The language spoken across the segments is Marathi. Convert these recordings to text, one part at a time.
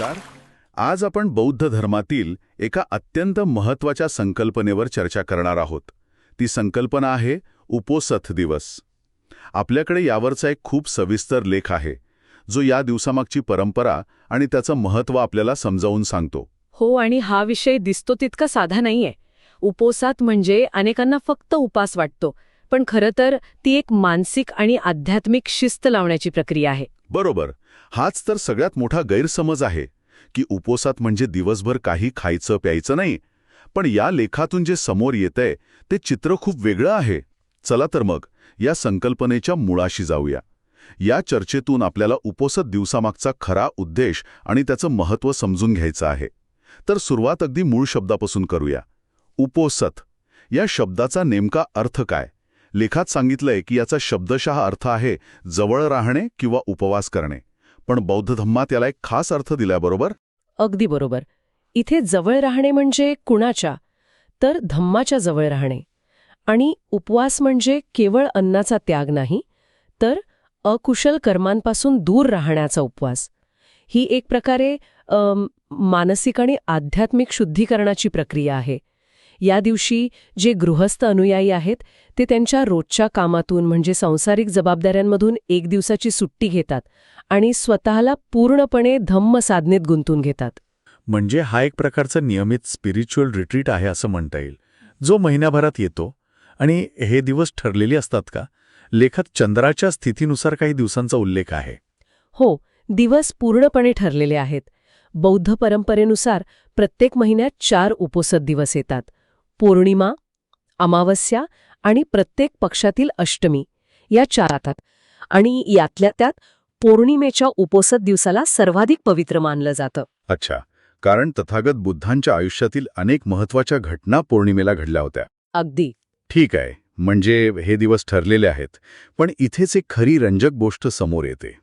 नमस्कार. आज आपण बौद्ध धर्मातील एका अत्यंत महत्त्वाच्या संकल्पनेवर चर्चा करणार आहोत. ती संकल्पना आहे उपोसथ दिवस. आपल्याकडे यावरचा एक खूप सविस्तर लेख आहे जो या दिवसामागची परंपरा आणि त्याचं महत्त्व आपल्याला समजावून सांगतो. हो आणि हा विषय दिसतो तितका साधा नाहीये. उपोसात म्हणजे अनेकांना फक्त उपास वाटतो पण खरं तर ती एक मानसिक आणि आध्यात्मिक शिस्त लावण्याची प्रक्रिया आहे. बरोबर. हाच तर सगळ्यात मोठा गैरसमज आहे की उपोसात म्हणजे दिवसभर काही खायचं प्यायचं नाही पण या लेखातून जे समोर येतंय ते चित्र खूप वेगळं आहे. चला तर मग या संकल्पनेच्या मुळाशी जाऊया. या चर्चेतून आपल्याला उपोसत दिवसामागचा खरा उद्देश आणि त्याचं महत्त्व समजून घ्यायचं आहे. तर सुरुवात अगदी मूळ शब्दापासून करूया. उपोसत या शब्दाचा नेमका अर्थ काय? लेखात सांगितलंय की याचा शब्दशः अर्थ आहे जवळ राहणे किंवा उपवास करणे. पण बौद्ध धम्मात याला एक खास अर्थ दिल्याबरोबर अगदी बरोबर. इथे जवळ राहणे म्हणजे कुणाच्या? तर धम्माच्या जवळ राहणे. आणि उपवास म्हणजे केवळ अन्नाचा त्याग नाही तर अकुशल कर्मांपासून दूर राहण्याचा उपवास. ही एक प्रकारे मानसिक आणि आध्यात्मिक शुद्धीकरणाची प्रक्रिया आहे. या दिवशी जे गृहस्थ अनुयायी आहेत ते त्यांच्या रोजच्या कामातून म्हणजे सांसारिक जबाबदाऱ्यांमधून एक दिवसाची सुट्टी घेतात आणि स्वतःला पूर्णपणे धम्म साधनेत गुंतून घेतात. म्हणजे हा एक प्रकारचा नियमित स्पिरिच्युअल रिट्रीट आहे असं म्हणता येईल. जो महिन्याभरात येतो आणि हे दिवस ठरलेले असतात का? लेखात चंद्राच्या स्थितीनुसार काही दिवसांचा उल्लेख आहे. हो दिवस पूर्णपणे ठरलेले आहेत. बौद्ध परंपरेनुसार प्रत्येक महिन्यात चार उपोसत दिवस येतात. पौर्णिमा अमावस्या आणि प्रत्येक पक्षातील अष्टमी या चार येतात आणि यातल्या त्यात पौर्णिमेच्या उपोसत दिवसाला सर्वाधिक पवित्र मानलं जातं. अच्छा. कारण तथागत बुद्धांच्या आयुष्यातील अनेक महत्त्वाच्या घटना पौर्णिमेला घडल्या होत्या. अगदी. ठीक आहे. म्हणजे हे दिवस ठरलेले आहेत. पण इथेच एक खरी रंजक गोष्ट समोर येते.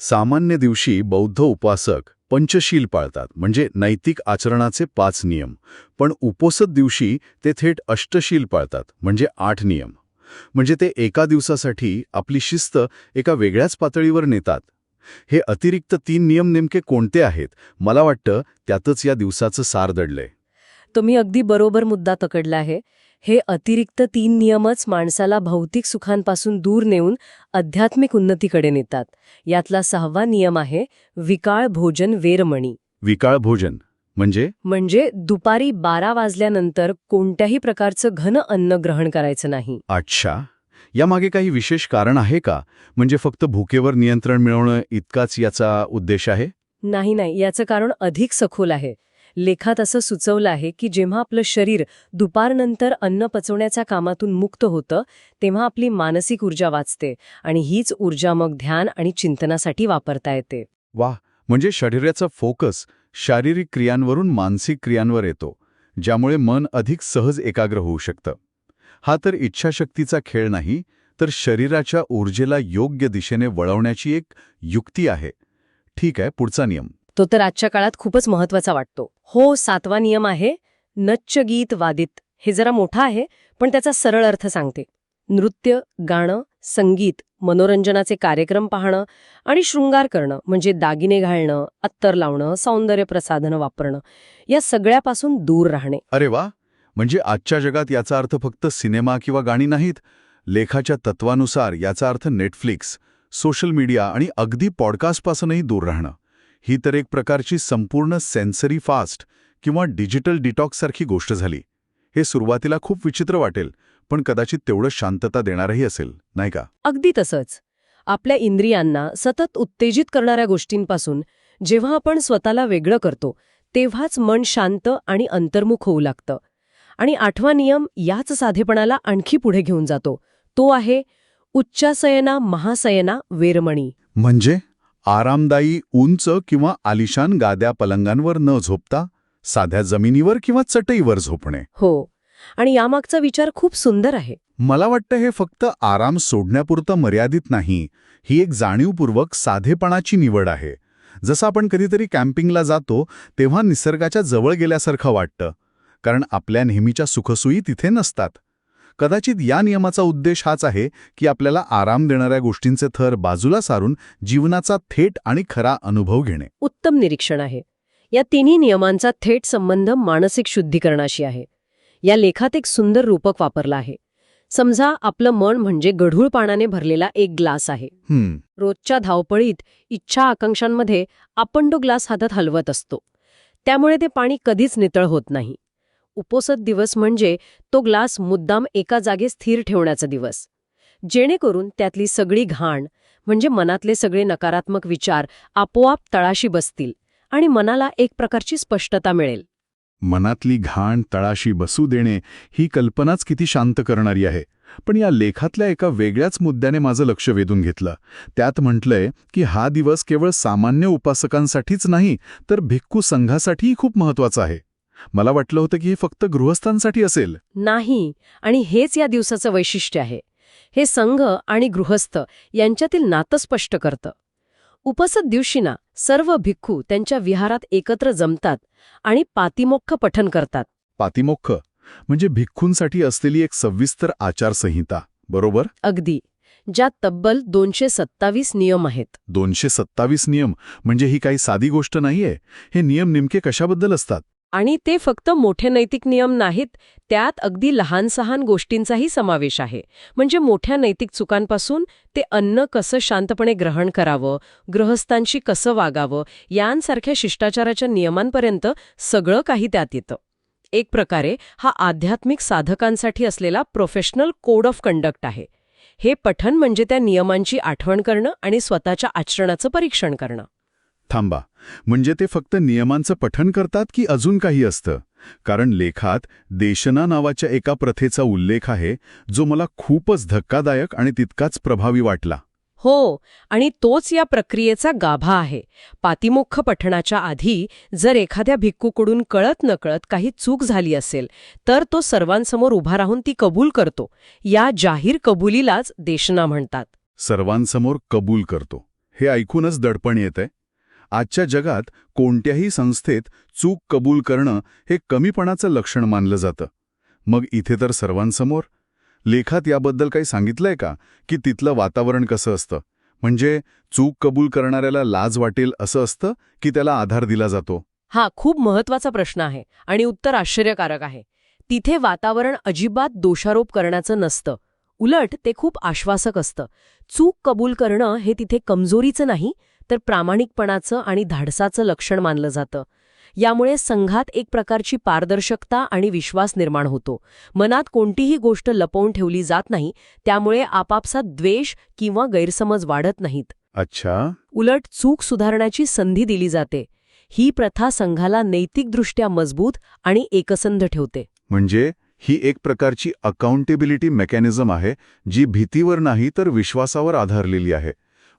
सामान्य दिवशी बौद्ध उपासक पंचशील पाळतात म्हणजे नैतिक आचरणाचे पाच नियम. पण उपोसत दिवशी ते थेट अष्टशील पाळतात म्हणजे आठ नियम. म्हणजे ते एका दिवसासाठी आपली शिस्त एका वेगळ्याच पातळीवर नेतात. हे अतिरिक्त तीन नियम नेमके कोणते आहेत? मला वाटतं त्यातच या दिवसाचं सार दडलंय. तुम्ही अगदी बरोबर मुद्दा तकडला आहे. हे अतिरिक्त तीन नियमच माणसाला भौतिक सुखांपासून दूर नेऊन आध्यात्मिक उन्नतीकडे नेतात. यातला सहावा नियम आहे विकाळ भोजन वेरमणी. विकाळ भोजन. म्हणजे? म्हणजे दुपारी बारा वाजल्यानंतर कोणत्याही प्रकारचं घन अन्न ग्रहण करायचं नाही. अच्छा. यामागे काही विशेष कारण आहे का? म्हणजे फक्त भुकेवर नियंत्रण मिळवणं इतकाच याचा उद्देश आहे? नाही नाही. याचं कारण अधिक सखोल आहे. लेखात असं सुचवलं आहे की जेव्हा आपलं शरीर दुपारनंतर अन्न पचवण्याच्या कामातून मुक्त होतं तेव्हा आपली मानसिक ऊर्जा वाचते आणि हीच ऊर्जा मग ध्यान आणि चिंतनासाठी वापरता येते. वा म्हणजे शरीराचा फोकस शारीरिक क्रियांवरून मानसिक क्रियांवर येतो ज्यामुळे मन अधिक सहज एकाग्र होऊ शकतं. हा तर इच्छाशक्तीचा खेळ नाही तर शरीराच्या ऊर्जेला योग्य दिशेने वळवण्याची एक युक्ती आहे. ठीक आहे पुढचा नियम. तो तर आजच्या काळात खूपच महत्त्वाचा वाटतो. हो सातवा नियम आहे नच्च गीत वादित हे जरा मोठा आहे पण त्याचा सरळ अर्थ सांगते. नृत्य गाणं संगीत मनोरंजनाचे कार्यक्रम पाहणं आणि शृंगार करणं म्हणजे दागिने घालणं अत्तर लावणं सौंदर्य प्रसाधनं वापरणं या सगळ्यापासून दूर राहणे. अरे वा! म्हणजे आजच्या जगात याचा अर्थ फक्त सिनेमा किंवा गाणी नाहीत. लेखाच्या तत्वानुसार याचा अर्थ नेटफ्लिक्स सोशल मीडिया आणि अगदी पॉडकास्टपासूनही दूर राहणं. ही तर एक प्रकारची संपूर्ण सेन्सरी फास्ट किंवा डिजिटल डिटॉक्ससारखी गोष्ट झाली. हे सुरुवातीला खूप विचित्र वाटेल पण कदाचित तेवढं शांतता देणारही असेल नाही का? अगदी तसंच. आपल्या इंद्रियांना सतत उत्तेजित करणाऱ्या गोष्टींपासून जेव्हा आपण स्वतःला वेगळं करतो तेव्हाच मन शांत आणि अंतर्मुख होऊ लागतं. आणि आठवा नियम याच साधेपणाला आणखी पुढे घेऊन जातो. तो आहे उच्चासयना महासयना वेरमणी. म्हणजे? आरामदायी उंच किंवा आलिशान गाद्या पलंगांवर न झोपता साध्या जमिनीवर किंवा चटईवर झोपणे. हो. आणि यामागचा विचार खूप सुंदर आहे. मला वाटतं हे फक्त आराम सोडण्यापुरतं मर्यादित नाही ही एक जाणीवपूर्वक साधेपणाची निवड आहे. जसं आपण कधीतरी कॅम्पिंगला जातो तेव्हा निसर्गाच्या जवळ गेल्यासारखं वाटतं कारण आपल्या नेहमीच्या सुखसोयी तिथे नसतात. कदाचित या नियमाचा उद्देश हाच आहे की आपल्याला आराम देणाऱ्या गोष्टींचे थर बाजूला सारून जीवनाचा थेट आणि खरा अनुभव घेणे. उत्तम निरीक्षण आहे. या तिन्ही नियमांचा थेट संबंध मानसिक शुद्धीकरणाशी आहे. या लेखात एक सुंदर रूपक वापरलं आहे. समजा आपलं मन म्हणजे गढूळ पाण्याने भरलेला एक ग्लास आहे. रोजच्या धावपळीत इच्छा आकांक्षांमध्ये आपण तो ग्लास हातात हलवत असतो. त्यामुळे ते पाणी कधीच नितळ होत नाही. उपोसत दिवस म्हणजे तो ग्लास मुद्दाम एका जागे स्थिर ठेवण्याचा दिवस. जेणेकरून त्यातली सगळी घाण म्हणजे मनातले सगळे नकारात्मक विचार आपोआप तळाशी बसतील आणि मनाला एक प्रकारची स्पष्टता मिळेल. मनातली घाण तळाशी बसू देणे ही कल्पनाच किती शांत करणारी आहे. पण या लेखातल्या एका वेगळ्याच मुद्द्याने माझं लक्ष वेधून घेतलं. त्यात म्हटलंय की हा दिवस केवळ सामान्य उपासकांसाठीच नाही तर भिक्खू संघासाठीही खूप महत्त्वाचा आहे. मला वाटलं होतं की हे फक्त गृहस्थांसाठी असेल. नाही आणि हेच या दिवसाचं वैशिष्ट्य आहे. हे संघ आणि गृहस्थ यांच्यातील नातं स्पष्ट करतं. उपसत दिवशीना सर्व भिक्खू त्यांच्या विहारात एकत्र जमतात आणि पातिमोक्ष पठन करतात. पातिमोक्ष म्हणजे भिक्खूंसाठी असलेली एक सविस्तर आचारसंहिता बरोबर? अगदी ज्यात तब्बल दोनशे सत्तावीस नियम आहेत. दोनशे सत्तावीस नियम म्हणजे ही काही साधी गोष्ट नाहीये. हे नियम नेमके कशाबद्दल असतात? आणि ते फक्त मोठे नैतिक नियम नाहीत त्यात अगदी लहान सहान गोष्टींचाही समावेश आहे. म्हणजे मोठ्या नैतिक चुकांपासून ते अन्न कसं शांतपणे ग्रहण करावं गृहस्थांशी कसं वागावं यांसारख्या शिष्टाचाराच्या नियमांपर्यंत सगळं काही त्यात येतं. एक प्रकारे हा आध्यात्मिक साधकांसाठी असलेला प्रोफेशनल कोड ऑफ कंडक्ट आहे. हे पठन म्हणजे त्या नियमांची आठवण करणं आणि स्वतःच्या आचरणाचं परीक्षण करणं. थांबा. म्हणजे ते फक्त नियमांचं पठण करतात की अजून काही असतं? कारण लेखात देशना नावाच्या एका प्रथेचा उल्लेख आहे जो मला खूपच धक्कादायक आणि तितकाच प्रभावी वाटला. हो आणि तोच या प्रक्रियेचा गाभा आहे. पातिमोक्ष पठणाच्या आधी जर एखाद्या भिक्खूकडून कळत नकळत काही चूक झाली असेल तर तो सर्वांसमोर उभा राहून ती कबूल करतो. या जाहीर कबुलीलाच देशना म्हणतात. सर्वांसमोर कबूल करतो. हे ऐकूनच दडपण येतंय. आजच्या जगात कोणत्याही संस्थेत चूक कबूल करणं हे कमीपणाचं लक्षण मानलं जातं. मग इथे तर सर्वांसमोर. लेखात याबद्दल काही सांगितलंय का? की तिथलं वातावरण कसं असतं? म्हणजे चूक कबूल करणाऱ्याला लाज वाटेल असं असतं की त्याला आधार दिला जातो? हा खूप महत्त्वाचा प्रश्न आहे आणि उत्तर आश्चर्यकारक आहे. तिथे वातावरण अजिबात दोषारोप करण्याचं नसतं. उलट ते खूप आश्वासक असतं. चूक कबूल करणं हे तिथे कमजोरीचं नाही तर प्रामाणिकपणाचं आणि धाडसाचं लक्षण मानलं जातं. यामुळे संघात एक प्रकारची पारदर्शकता आणि विश्वास निर्माण होतो. मनात कोणतीही गोष्ट लपवून ठेवली जात नाही त्यामुळे आपापसात द्वेष किंवा गैरसमज वाढत नाहीत. अच्छा. उलट चूक सुधारण्याची संधी दिली जाते. ही प्रथा संघाला नैतिकदृष्ट्या मजबूत आणि एकसंध ठेवते. म्हणजे ही एक प्रकारची अकाउंटेबिलिटी मेकॅनिझम आहे जी भीतीवर नाही तर विश्वासावर आधारलेली आहे.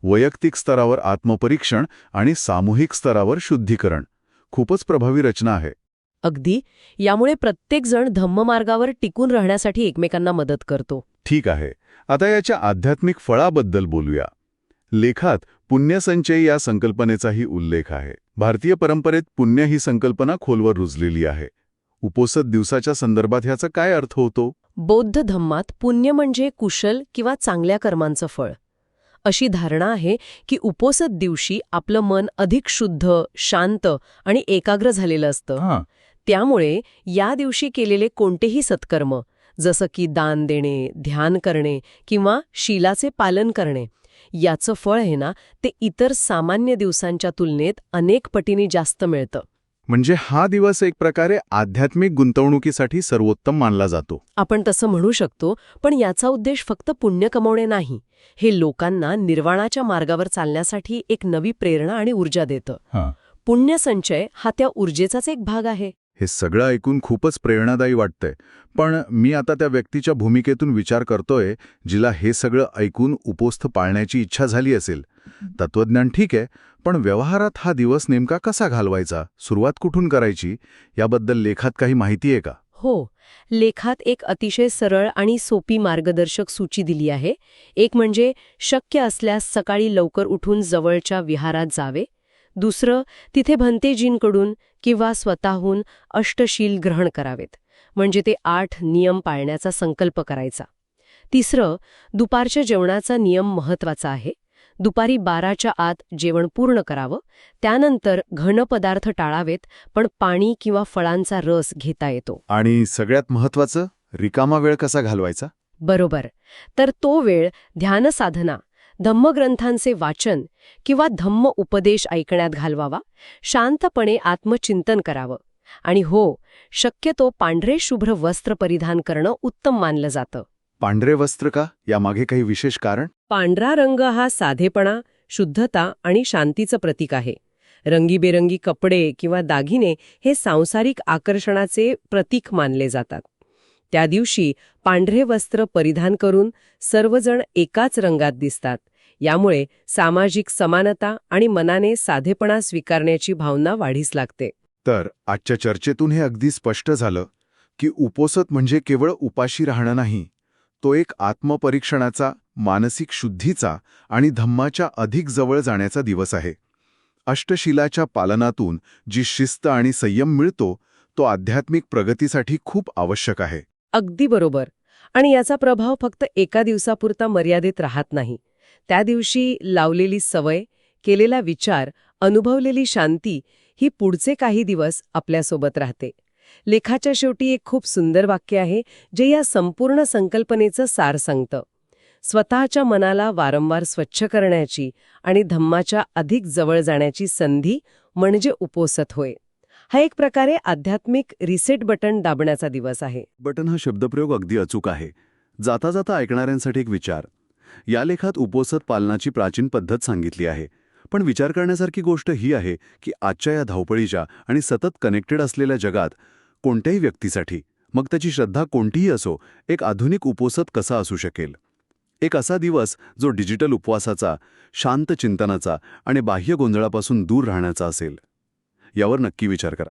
वैयक्तिक स्तरावर आत्मपरीक्षण आणि सामूहिक स्तरावर शुद्धीकरण. खूपच प्रभावी रचना आहे. अगदी. यामुळे प्रत्येकजण धम्ममार्गावर टिकून राहण्यासाठी एकमेकांना मदत करतो. ठीक आहे. आता याच्या आध्यात्मिक फळाबद्दल बोलूया. लेखात पुण्यसंचय या संकल्पनेचाही उल्लेख आहे. भारतीय परंपरेत पुण्य ही संकल्पना खोलवर रुजलेली आहे. उपोसत दिवसाच्या संदर्भात ह्याचा काय अर्थ होतो? बौद्ध धम्मात पुण्य म्हणजे कुशल किंवा चांगल्या कर्मांचं फळ. अशी धारणा आहे की उपोसत दिवशी आपलं मन अधिक शुद्ध शांत आणि एकाग्र झालेलं असतं. त्यामुळे या दिवशी केलेले कोणतेही सत्कर्म जसं की दान देणे ध्यान करणे किंवा शीलाचे पालन करणे याचं फळ आहे ना ते इतर सामान्य दिवसांच्या तुलनेत अनेक पटीने जास्त मिळतं. म्हणजे हा दिवस एक प्रकारे आध्यात्मिक गुंतवणुकीसाठी सर्वोत्तम मानला जातो. आपण तसं म्हणू शकतो पण याचा उद्देश फक्त पुण्य कमवणे नाही. हे लोकांना निर्वाणाच्या मार्गावर चालण्यासाठी एक नवी प्रेरणा आणि ऊर्जा देतं. पुण्यसंचय हा त्या ऊर्जेचाच एक भाग आहे. हे सगळं ऐकून खूपच प्रेरणादायी वाटतंय. पण मी आता त्या व्यक्तीच्या भूमिकेतून विचार करतोय जिला हे सगळं ऐकून उपोस्थ पाळण्याची इच्छा झाली असेल. तत्वज्ञान ठीक आहे पण व्यवहारात हा दिवस नेमका कसा घालवायचा? सुरुवात कुठून करायची? याबद्दल लेखात काही माहिती आहे का? हो. लेखात एक अतिशय सरळ आणि सोपी मार्गदर्शक सूची दिली आहे. एक म्हणजे शक्य असल्यास सकाळी लवकर उठून जवळच्या विहारात जावे. दुसरं तिथे भंतेजींकडून किंवा स्वतःहून अष्टशील ग्रहण करावेत. म्हणजे ते आठ नियम पाळण्याचा संकल्प करायचा. तिसरं दुपारच्या जेवणाचा नियम महत्त्वाचा आहे. दुपारी बाराच्या आत जेवण पूर्ण करावं. त्यानंतर घन पदार्थ टाळावेत पण पाणी किंवा फळांचा रस घेता येतो. आणि सगळ्यात महत्वाचं रिकामा वेळ कसा घालवायचा? बरोबर. तर तो वेळ ध्यानसाधना धम्मग्रंथांचे वाचन किंवा धम्म उपदेश ऐकण्यात घालवावा. शांतपणे आत्मचिंतन करावं. आणि हो शक्यतो पांढरे शुभ्र वस्त्र परिधान करणं उत्तम मानलं जातं. पांढरे वस्त्र का? यामागे काही विशेष कारण? पांढरा रंग हा साधेपणा शुद्धता आणि शांतीचं प्रतीक आहे. रंगीबेरंगी कपडे किंवा दागिने हे सांसारिक आकर्षणाचे प्रतीक मानले जातात. त्या दिवशी पांढरे वस्त्र परिधान करून सर्वजण एकाच रंगात दिसतात. यामुळे सामाजिक समानता आणि मनाने साधेपणा स्वीकारण्याची भावना वाढीस लागते. तर आजच्या चर्चेतून हे अगदी स्पष्ट झालं की उपोसत म्हणजे केवळ उपाशी राहणं नाही तो एक आत्मपरीक्षणाचा मानसिक शुद्धीचा आणि धम्माच्या अधिक जवळ जाण्याचा दिवस आहे. अष्टशिलाच्या पालनातून जी शिस्त आणि संयम मिळतो तो आध्यात्मिक प्रगतीसाठी खूप आवश्यक आहे. अगदी बरोबर. आणि याचा प्रभाव फक्त एका दिवसापुरता मर्यादित राहत नाही. त्या दिवशी लावलेली सवय केलेला विचार अनुभवलेली शांती ही पुढचे काही दिवस आपल्यासोबत राहते. लेखाच्या शेवटी एक खूप सुंदर वाक्य आहे जे या संपूर्ण संकल्पनेचं सार सांगतं. स्वतःच्या मनाला वारंवार स्वच्छ करण्याची आणि धम्माच्या अधिक जवळ जाण्याची संधी म्हणजे उपोसत होय. हा एक प्रकारे आध्यात्मिक रिसेट बटन दाबण्याचा दिवस आहे. बटन हा शब्दप्रयोग अगदी अचूक आहे. जाता जाता ऐकणाऱ्यांसाठी एक विचार. या लेखात उपोसत पालनाची प्राचीन पद्धत सांगितली आहे. पण विचार करण्यासारखी गोष्ट ही आहे की आजच्या या धावपळीच्या आणि सतत कनेक्टेड असलेल्या जगात कोणत्याही व्यक्तीसाठी मग त्याची श्रद्धा कोणतीही असो एक आधुनिक उपोसत कसा असू शकेल? एक असा दिवस जो डिजिटल उपवासाचा शांत चिंतनाचा आणि बाह्य गोंधळापासून दूर राहण्याचा असेल. यावर नक्की विचार करा.